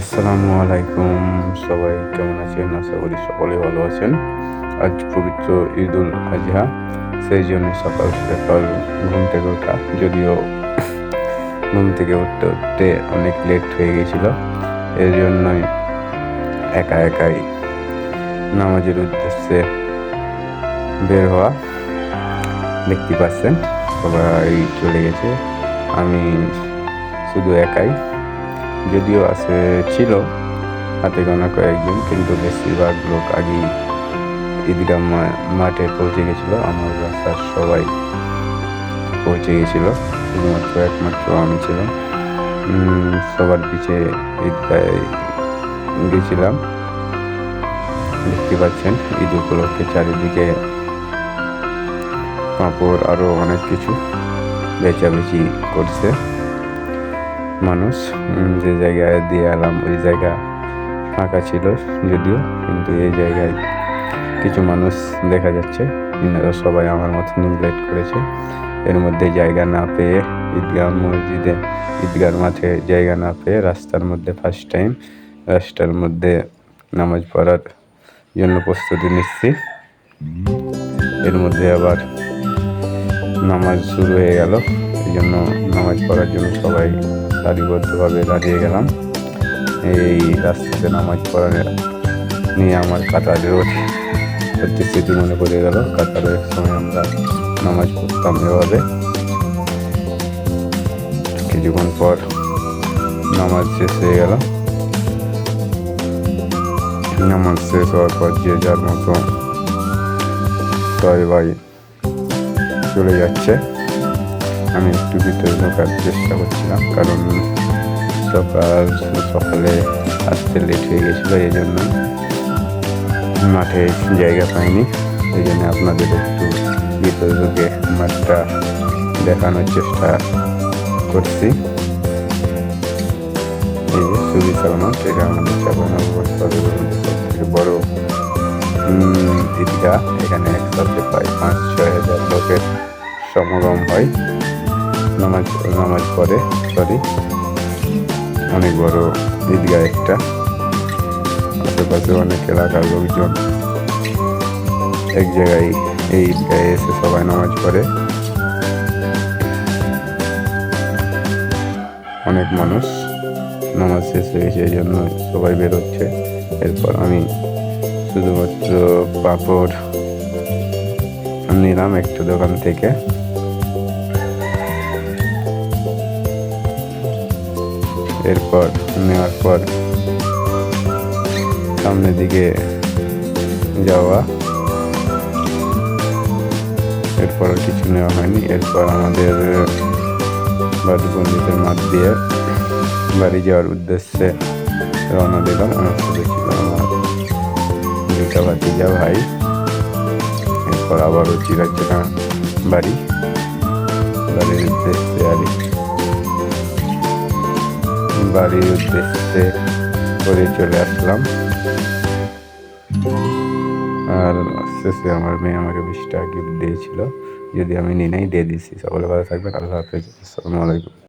আসসালামু আলাইকুম। সবাই কেমন আছেন? আশা করি সকলে ভালো আছেন। আজ পবিত্র ঈদুল আজহা, সেই জন্য সকাল সকাল ঘুম থেকে ওঠা, যদিও ঘুম থেকে উঠতে উঠতে অনেক লেট হয়ে গেছিল। এর জন্যই একা একাই নামাজের উদ্দেশ্যে বের হওয়া দেখতে পাচ্ছেন। সবাই চলে গেছে। আমি শুধু একাই। যদিও আছে, ছিল। হাতে গোনা কয়েকজন, কিন্তু বেশিরভাগ লোক আগেই ঈদগাহ মাঠে পৌঁছে গেছিল। আমার বাসার সবাই পৌঁছে গেছিল। শুধুমাত্র একমাত্র আমি ছিলাম। সবার পিছে ঈদগাহে গেছিলাম। দেখতে পাচ্ছেন, ঈদ উপলক্ষে চারিদিকে পাঁপড় আরও অনেক কিছু বেচাবেচি করছে। মানুষ যে জায়গায় দিয়ে এলাম, ওই জায়গা ফাঁকা ছিল যদিও, কিন্তু এই জায়গায় কিছু মানুষ দেখা যাচ্ছে। ইনারা সবাই আমার মতো নিউলেট করেছে। এর মধ্যে জায়গা না পেয়ে, ঈদগাহ মসজিদে ঈদগার মাঠে জায়গা না পেয়ে রাস্তার মধ্যে ফার্স্ট টাইম রাস্তার মধ্যে নামাজ পড়ার জন্য প্রস্তুতি নিচ্ছি। এর মধ্যে আবার নামাজ শুরু হয়ে গেল। জন্য, নামাজ পড়ার জন্য সবাই সারিবদ্ধভাবে দাঁড়িয়ে গেলাম। এই রাস্তাতে নামাজ পড়া নিয়ে আমার কাতারের সত্যি স্মৃতি মনে পড়ে গেল। কাতারের সময় আমরা নামাজ পড়তাম এভাবে। কিছুক্ষণ পর নামাজ শেষ হয়ে গেল। নামাজ শেষ হওয়ার পর যে যার মতো সবাই চলে যাচ্ছে। আমি একটু ভিতরে ঢোকার চেষ্টা করছিলাম, কারণ সকাল সকালে আসতে লেট হয়ে গেছিল, এই জন্য মাঠে জায়গা পাইনি। এই জন্য আপনাদের একটু ভিতরে ঢুকে মাঠটা দেখানোর চেষ্টা করছি। এই যে সুবিশাল মাঠ এটা আমাদের মধ্যে সবথেকে বড়। ঈদগাহ, এখানে একসাথে প্রায় পাঁচ ছয় হাজার লোকের সমাগম হয়। নামাজ নামাজ পড়ে সরি অনেক বড় ঈদগাহ একটা। আশেপাশে অনেক এলাকার লোকজন। এক জায়গায় এই ঈদগাহে এসে সবাই নামাজ পড়ে। অনেক মানুষ নামাজ শেষ হয়ে এই জন্য সবাই বেরোচ্ছে। এরপর আমি শুধুমাত্র পাঁপড় নিলাম একটা দোকান থেকে। এরপর নেওয়ার পর সামনের দিকে যাওয়া। এরপর কিছু নেওয়া হয়নি। এরপর আমাদের বাড়ি বন্ধুদের মাঠ দিয়ে বাড়ি যাওয়ার উদ্দেশ্যে রওনা দিলাম। সাথে ছিল আমার। দুটা ভাতিজা ভাই। এরপর আবারও চিরাচেনা বাড়ি। বাড়ির উদ্দেশ্যে আর বাড়ির উদ্দেশ্যে করে চলে আসলাম। আর শেষে আমার মেয়ে আমাকে বিশ টাকা গিফট দিয়েছিল। যদি আমি নিয়ে নেই, দিয়ে দিচ্ছি সকলে ভালো থাকবেন। আল্লাহ হাফেজ। আসসালামু আলাইকুম।